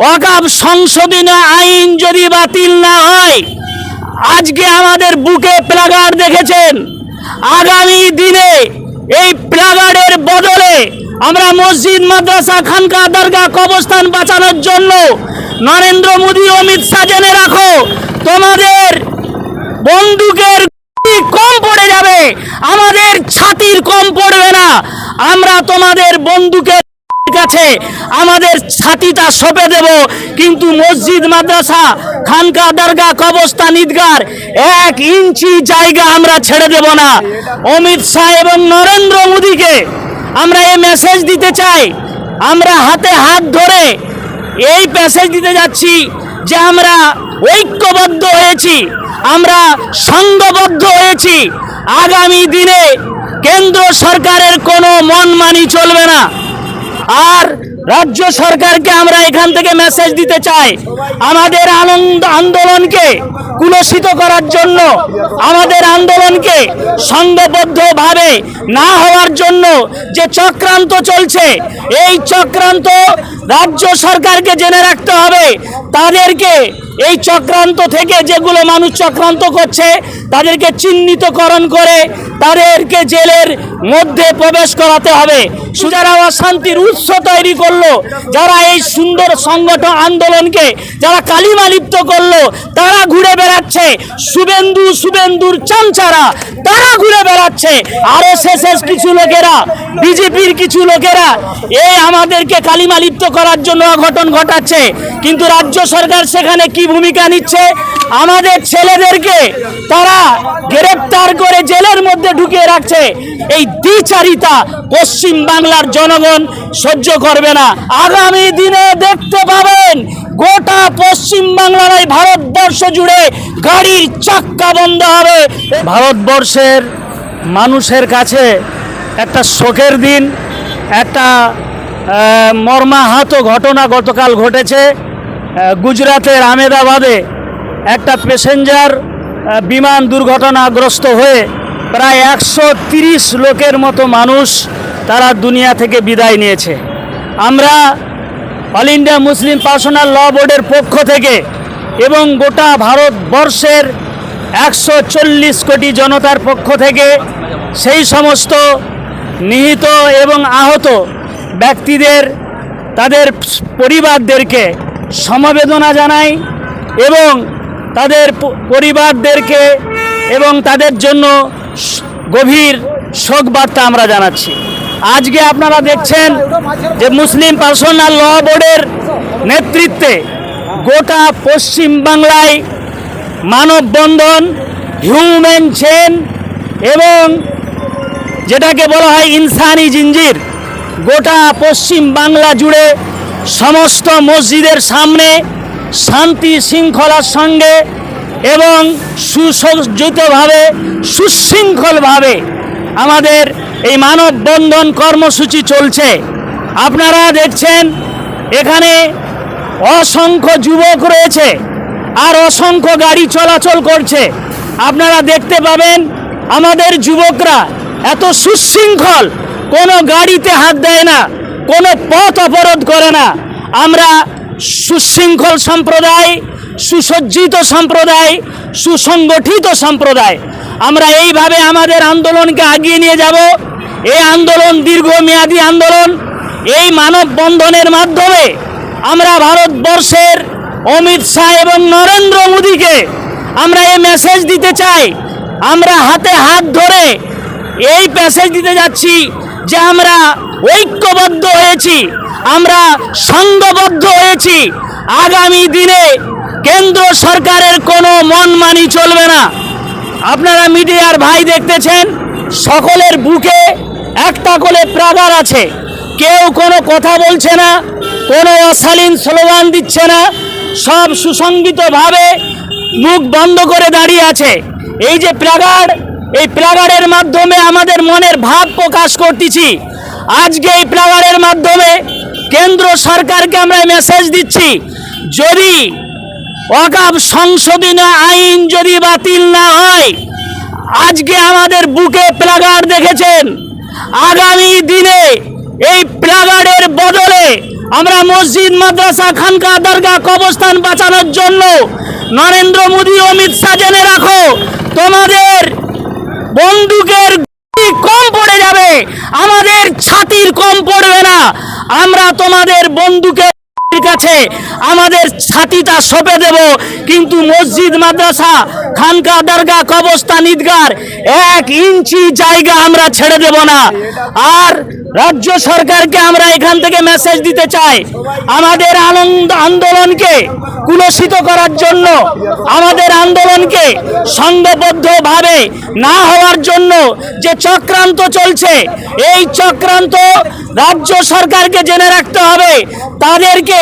ওয়াকাব সংশোধনী আইন যদি বাতিল না হয়, আজকে আমাদের বুকে প্লাগার দেখেছেন। আগামী দিনে এই প্লাগারের বদলে আমরা মসজিদ, মাদ্রাসা খানকা দরগা কবস্থান বাঁচানোর জন্য নরেন্দ্র মোদী, অমিত শাহ জেনে রাখো, তোমাদের বন্দুকের কম পড়ে যাবে? আমাদের ছাতির কম পড়বে না। আমরা তোমাদের বন্দুকের কাছে আমাদের ছাতিটা সঁপে দেব। কিন্তু মসজিদ, মাদ্রাসা, খানকা দরগা কবস্থান ঈদগার এক ইঞ্চি জায়গা আমরা ছেড়ে দেব না। অমিত শাহ এবং নরেন্দ্র মোদীকে আমরা এই মেসেজ দিতে চাই। আমরা হাতে হাত ধরে এই মেসেজ দিতে যাচ্ছি যে আমরা ঐক্যবদ্ধ হয়েছি, আমরা সংঘবদ্ধ হয়েছি। আগামী দিনে কেন্দ্র সরকারের কোনো মনমানি চলবে না। আর রাজ্য সরকারকে আমরা এখান থেকে মেসেজ দিতে চাই। আমাদের আনন্দ, আন্দোলনকে কুলসিত করার জন্য, আমাদের আন্দোলনকে সংঘবদ্ধভাবে না হওয়ার জন্য যে চক্রান্ত চলছে, এই চক্রান্ত রাজ্য সরকারকে জেনে রাখতে হবে। তাদেরকে এই চক্রান্ত থেকে যেগুলো মানুষ চক্রান্ত করছে, তাদেরকে চিহ্নিতকরণ করে তাদেরকে জেলের মধ্যে প্রবেশ করাতে হবে। সুজারা শান্তির উৎস তৈরি করল। যারা এই সুন্দর সংগঠন আন্দোলনকে, যারা কালিমা লিপ্ত করল, তারা ঘুরে বেড়াচ্ছে। শুভেন্দু, শুভেন্দুর চামচারা, তারা ঘুরে বেড়াচ্ছে। আর এস কিছু লোকেরা, বিজেপির কিছু লোকেরা, এই আমাদেরকে কালিমা লিপ্ত করার জন্য অঘটন ঘটাচ্ছে। কিন্তু রাজ্য সরকার সেখানে কি ভূমিকা নিচ্ছে। আমাদের ছেলেদেরকে তারা গ্রেপ্তার করে জেলের মধ্যে ঢুকিয়ে রাখছে। এই দ্বিচারিতা পশ্চিম বাংলার জনগণ সহ্য করবে না। আগামী দিনে দেখতে পাবেন, গোটা পশ্চিম বাংলার এই ভারতবর্ষ জুড়ে গাড়ির চাক্কা বন্ধ হবে। ভারতবর্ষের মানুষের কাছে একটা শোকের দিন, একটা মর্মাহত ঘটনা গতকাল ঘটেছে। গুজরাতের আমেদাবাদে একটা প্যাসেঞ্জার বিমান দুর্ঘটনাগ্রস্ত হয়ে প্রায় একশো লোকের মতো মানুষ তারা দুনিয়া থেকে বিদায় নিয়েছে। আমরা All India Muslim Personal Law বোর্ডের পক্ষ থেকে এবং গোটা ভারতবর্ষের একশো চল্লিশ কোটি জনতার পক্ষ থেকে সেই সমস্ত নিহিত এবং আহত ব্যক্তিদের, তাদের পরিবারদেরকে সমবেদনা জানাই এবং তাদের পরিবারদেরকে এবং তাদের জন্য গভীর শোক বার্তা আমরা জানাচ্ছি। আজকে আপনারা দেখছেন যে মুসলিম পার্সোনাল ল বোর্ডের নেতৃত্বে গোটা পশ্চিম বাংলায় মানববন্ধন, হিউম্যান চেন এবং যেটাকে বলা হয় ইনসানি জিঞ্জির গোটা পশ্চিম বাংলা জুড়ে সমস্ত মসজিদের সামনে শান্তি শৃঙ্খলার সঙ্গে এবং সুসজ্জিতভাবে, সুশৃঙ্খলভাবে আমাদের এই মানববন্ধন কর্মসূচি চলছে। আপনারা দেখছেন, এখানে অসংখ্য যুবক রয়েছে আর অসংখ্য গাড়ি চলাচল করছে। আপনারা দেখতে পাবেন, আমাদের যুবকরা এত সুশৃঙ্খল, কোনো গাড়িতে হাত দেয় না। কোনো পথ অবরোধ করে না। আমরা সুশৃঙ্খল সম্প্রদায়, সুসজ্জিত সম্প্রদায়, সুসংগঠিত সম্প্রদায়। আমরা এইভাবে আমাদের আন্দোলনকে আগিয়ে নিয়ে যাব। এই আন্দোলন দীর্ঘমেয়াদী আন্দোলন। এই মানববন্ধনের মাধ্যমে আমরা ভারতবর্ষের অমিত শাহ এবং নরেন্দ্র মোদীকে আমরা এই মেসেজ দিতে চাই। আমরা হাতে হাত ধরে এই মেসেজ দিতে যাচ্ছি। যে আমরা ঐক্যবদ্ধ হয়েছি, আমরা সংঘবদ্ধ হয়েছি, আগামী দিনে কেন্দ্র সরকারের কোনো মনমানি চলবে না। আপনারা মিডিয়ার ভাই দেখতেছেন, সকলের বুকে একটা করে প্রাগার আছে। কেউ কোনো কথা বলছে না, কোনো অশালীন স্লোগান দিচ্ছে না, সব সুসংগীতভাবে মুখ বন্ধ করে দাঁড়িয়ে আছে। এই যে প্লাগার এই প্লাগারের মাধ্যমে আমাদের মনের ভাব প্রকাশ করতেছি। আজকে এই প্লাগারের মাধ্যমে কেন্দ্র সরকারকে আমরা মেসেজ দিচ্ছি, যদি অকাব সংশোধনী আইন যদি বাতিল না হয়, আজকে আমাদের বুকে প্লাগার দেখেছেন, আগামী দিনে এই প্লাগারের বদলে আমরা মসজিদ, মাদ্রাসা খানকা দরগা কবস্থান বাঁচানোর জন্য নরেন্দ্র মোদী, অমিত শাহ জেনে রাখো, তোমাদের বন্দুকের কম পড়ে যাবে। আমাদের ছাতির কম পড়বে না। আমরা তোমাদের বন্দুকের কাছে আমাদের ছাতিটা সঁপে দেব। কিন্তু মসজিদ, মাদ্রাসা, খানকা দরগা কবস্থান ঈদগার, এক ইঞ্চি জায়গা আমরা ছেড়ে দেব না। আর রাজ্য সরকারকে আমরা এখান থেকে মেসেজ দিতে চাই, আমাদের আনন্দ, আন্দোলনকে কুলসিত করার জন্য, আমাদের আন্দোলনকে সংঘবদ্ধভাবে না হওয়ার জন্য যে চক্রান্ত চলছে, এই চক্রান্ত রাজ্য সরকারকে জেনে রাখতে হবে। তাদেরকে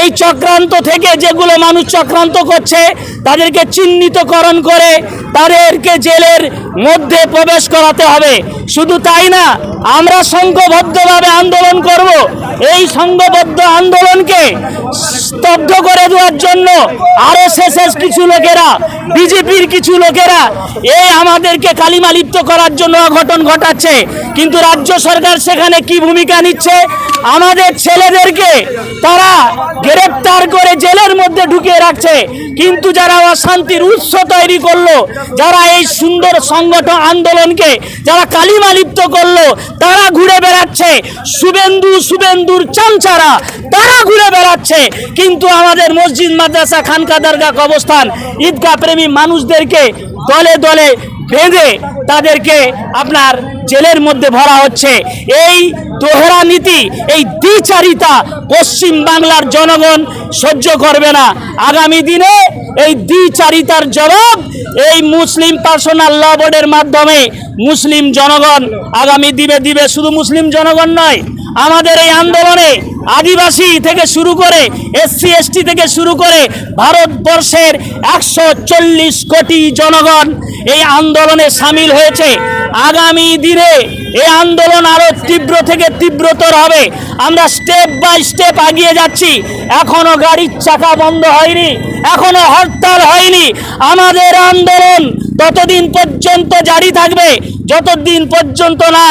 এই চক্রান্ত থেকে যেগুলো মানুষ চক্রান্ত করছে, তাদেরকে চিহ্নিতকরণ করে তাদেরকে জেলের মধ্যে প্রবেশ করাতে হবে। শুধু তাই না, আমরা সংঘবদ্ধভাবে আন্দোলন করব। এই সংঘবদ্ধ আন্দোলনকে স্তব্ধ করে দেওয়ার জন্য শেষ কিছু লোকেরা, বিজেপির কিছু লোকেরা এই আমাদেরকে কালিমা লিপ্ত করার জন্য অঘটন ঘটাচ্ছে। কিন্তু রাজ্য সরকার সেখানে কি ভূমিকা নিচ্ছে? আমাদের ছেলেদেরকে তারা গ্রেপ্তার করে জেলের মধ্যে ঢুকিয়ে রাখছে। কিন্তু যারা অশান্তির উৎস তৈরি করল, যারা এই সুন্দর সংগঠন আন্দোলনকে, যারা কালিমা লিপ্ত করল, তারা ঘুরে বেড়াচ্ছে। শুভেন্দু, শুভেন্দুর চামচারা, তারা ঘুরে বেড়াচ্ছে। কিন্তু আমাদের মসজিদ মাদ্রাসা খানকা দরগা কবস্থান ঈদগাহ প্রেমী মানুষদেরকে দলে দলে বেঁধে তাদেরকে আপনার জেলের মধ্যে ভরা হচ্ছে। এই দোহরা নীতি, এই দ্বিচারিতা পশ্চিম বাংলার জনগণ সহ্য করবে না। আগামী দিনে এই দ্বিচারিতার জবাব এই মুসলিম পার্সোনাল ল বোর্ডের মাধ্যমে মুসলিম জনগণ আগামী দিবে দিবে শুধু মুসলিম জনগণ নয় আমাদের এই আন্দোলনে আদিবাসী থেকে শুরু করে এসসি, এসটি থেকে শুরু করে ভারতবর্ষের একশো চল্লিশ কোটি জনগণ এই আন্দোলনে সামিল হয়েছে। আগামী দিনে এই আন্দোলন আরও তীব্র থেকে তীব্রতর হবে। আমরা স্টেপ বাই স্টেপ আগিয়ে যাচ্ছি। এখনও গাড়ির চাকা বন্ধ হয়নি, এখনও হরতাল হয়নি। আমাদের আন্দোলন ততদিন পর্যন্ত জারি থাকবে, যতদিন পর্যন্ত না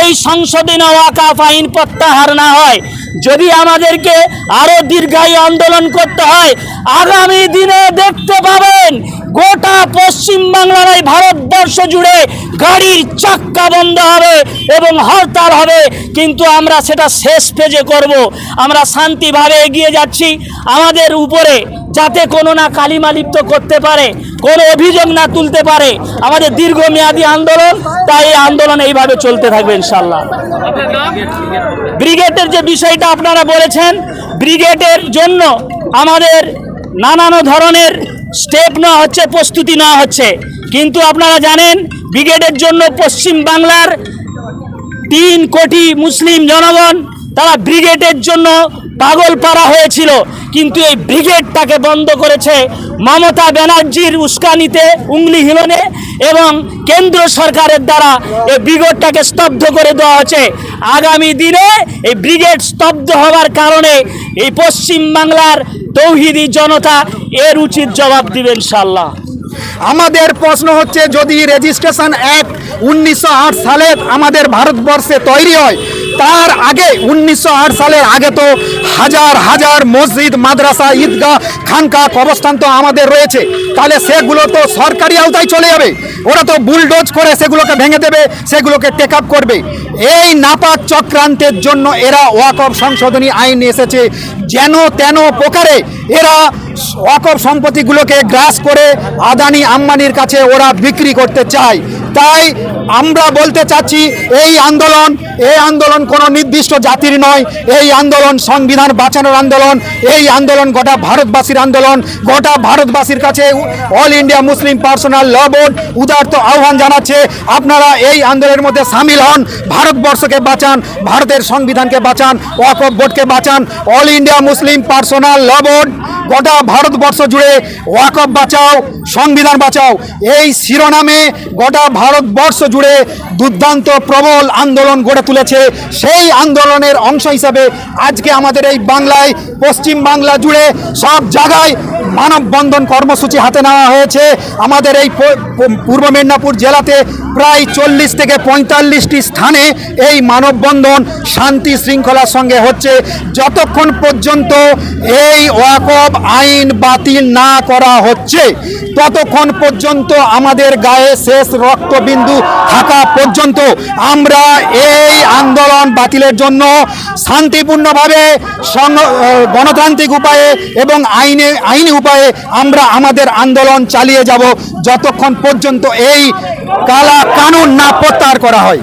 এই সংশোধনী ওয়াকাফ আইন প্রত্যাহার না হয়, যদি আমাদেরকে আরও দীর্ঘায়ু আন্দোলন করতে হয়, আগামী দিনে দেখতে পাবেন গোটা পশ্চিম বাংলার এই ভারতবর্ষ জুড়ে গাড়ির চাক্কা বন্ধ হবে এবং হরতাল হবে। কিন্তু আমরা সেটা শেষ পেজে করব। আমরা শান্তিভাবে এগিয়ে যাচ্ছি। আমাদের উপরে যাতে কোনো না কালিমা লিপ্ত করতে পারে, কোনো অভিযোগ না তুলতে পারে। আমাদের দীর্ঘমেয়াদী আন্দোলন, তাই এই আন্দোলন এইভাবে চলতে থাকবে ইনশাল্লাহ ব্রিগেডের যে বিষয়টা আপনারা বলেছেন, ব্রিগেডের জন্য আমাদের নানান ধরনের স্টেপ নেওয়া হচ্ছে, প্রস্তুতি নেওয়া হচ্ছে। কিন্তু আপনারা জানেন, ব্রিগেডের জন্য পশ্চিম বাংলার তিন কোটি মুসলিম জনগণ, তারা ব্রিগেডের জন্য পাগল পাড়া হয়েছিল। কিন্তু এই ব্রিগেডটাকে বন্ধ করেছে মমতা ব্যানার্জির উস্কানিতে উংলি হিলনে এবং কেন্দ্র সরকারের দ্বারা এই ব্রিগেডটাকে স্তব্ধ করে দেওয়া হয়েছে। আগামী দিনে এই ব্রিগেড স্তব্ধ হওয়ার কারণে এই পশ্চিম বাংলার তৌহিদি জনতা এর উচিত জবাব দিবেন ইনশাল্লাহ আমাদের প্রশ্ন হচ্ছে, যদি রেজিস্ট্রেশন অ্যাক্ট উনিশশো আট সালে আমাদের ভারতবর্ষে তৈরি হয় তার আগে, উনিশশো আট সালের আগে তো হাজার হাজার মসজিদ, মাদ্রাসা, ঈদগাহ খানকা কবস্থান তো আমাদের রয়েছে। তাহলে সেগুলো তো সরকারি আওতায় চলে যাবে। ওরা তো বুলডোজ করে সেগুলোকে ভেঙে দেবে, সেগুলোকে টেক আপ করবে। এই নাপাক চক্রান্তের জন্য এরা ওয়াকফ সংশোধনী আইন এসেছে। যেন তেন প্রকারে এরা ওয়াকফ সম্পত্তিগুলোকে গ্রাস করে আদানি আম্বানির কাছে ওরা বিক্রি করতে চায়। তাই আমরা বলতে চাচ্ছি, এই আন্দোলন এই আন্দোলন কোনো নির্দিষ্ট জাতির নয়। এই আন্দোলন সংবিধান বাঁচানোর আন্দোলন, এই আন্দোলন গোটা ভারতবাসীর আন্দোলন, গোটা ভারতবাসীর কাছে All India Muslim Personal Law Board উদার্ত আহ্বান জানাচ্ছে, আপনারা এই আন্দোলনের মধ্যে সামিল হন, ভারতবর্ষকে বাঁচান, ভারতের সংবিধানকে বাঁচান ওয়াকফ বোর্ডকে বাঁচান, All India Muslim Personal Law Board গোটা ভারতবর্ষ জুড়ে ওয়াকফ বাঁচাও, সংবিধান বাঁচাও। এই শিরোনামে গোটা ভারতবর্ষ জুড়ে দুর্দান্ত প্রবল আন্দোলন গড়ে তুলেছে। সেই আন্দোলনের অংশ হিসাবে আজকে আমাদের এই বাংলায়, পশ্চিম বাংলা জুড়ে সব জায়গায় মানববন্ধন কর্মসূচি হাতে নেওয়া হয়েছে। আমাদের এই পূর্ব মেদিনীপুর জেলাতে প্রায় চল্লিশ থেকে পঁয়তাল্লিশটি স্থানে এই মানববন্ধন শান্তি শৃঙ্খলার সঙ্গে হচ্ছে। যতক্ষণ পর্যন্ত এই ওয়াকব আইন বাতিল না করা হচ্ছে, ততক্ষণ পর্যন্ত আমাদের গায়ে শেষ রক্তবিন্দু থাকা পর্যন্ত আমরা এই আন্দোলন বাতিলের জন্য শান্তিপূর্ণভাবে গণতান্ত্রিক উপায়ে এবং আইনে, আইনি উপায়ে আমরা আমাদের আন্দোলন চালিয়ে যাব, যতক্ষণ পর্যন্ত এই কালা কানুন না প্রত্যাহার করা হয়।